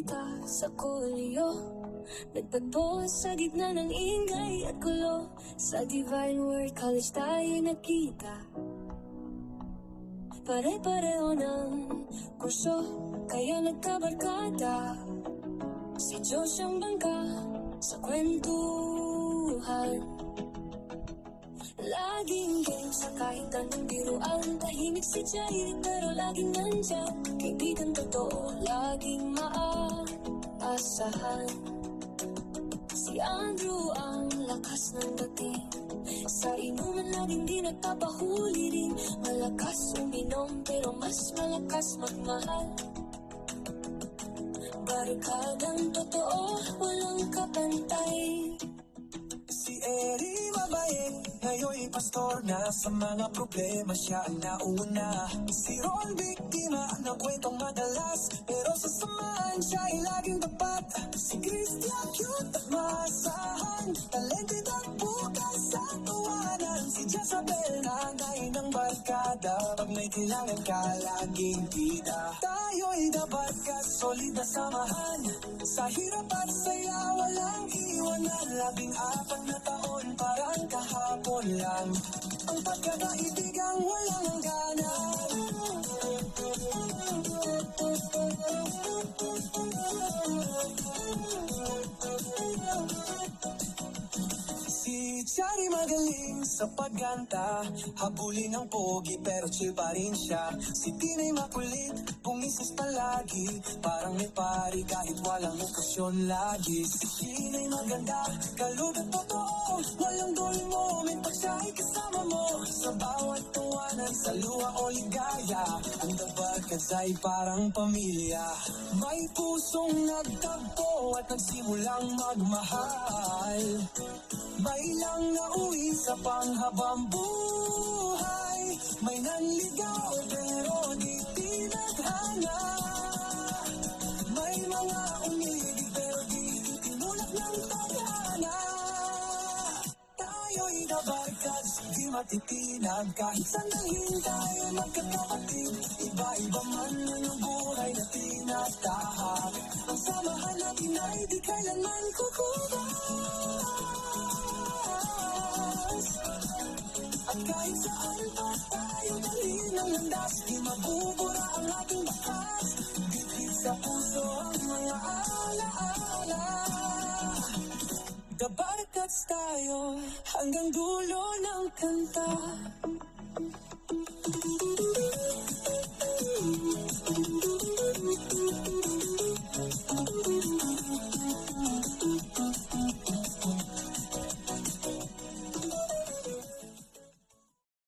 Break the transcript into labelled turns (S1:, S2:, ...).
S1: kita sa kolyo. Nagtagpo sa gitna ng ingay at gulo. Sa Divine Word College tayo nakita. Pare-pareho ng kurso Kaya nagkabarkada. Si Diyos ang bangka sa kwentuhan anong biruan Tahimik si Jai pero laging nandyan Kaibigan totoo, laging maaasahan. Si Andrew ang lakas ng dating. Sa inuman laging di nagpapahuli rin. Malakas uminom pero mas malakas magmahal. Barkadang totoo, walang kapantay.
S2: Si Eri mabait, ngayon'y pastor na Sa mga problema siya ang nauna. Si Ron biktima ng kwentong madalas. Pero sa samahan siya ay laging tapat. Si Christian cute at maasahan. Talented at bukas sa tuwanan Si Jezabel nanay ng barkada. Pag may kailangan ka laging bida. Tayo'y dapat ka solid na samahan. Sa hirap at saya walang iwanan. Labing apat na taon lang Ang pagkakaibigang walang hangganan. Si Chari magaling sa pagganta. Habulin ng pogi pero chill pa rin siya. Si Tinay makulit, pumisis palagi. Parang may pari kahit walang okasyon lagi. Si Tinay maganda, kalugat totoo ligaya Ang dabarkas ay parang pamilya. May pusong nagtagpo at nagsimulang magmahal. May lang nauwi sa panghabang buhay. May nanligaw Tayo'y nabarkas, di matitinag Kahit saan naghintay magkakapatid. Iba-iba man ang buhay na tinatahak. Ang samahan natin ay di kailanman kukuha at kahit saan pa tayo dalhin ang landas Di mabubura ang ating bakas Dikit sa puso ang mga alaala Kabarkats tayo hanggang dulo ng kanta.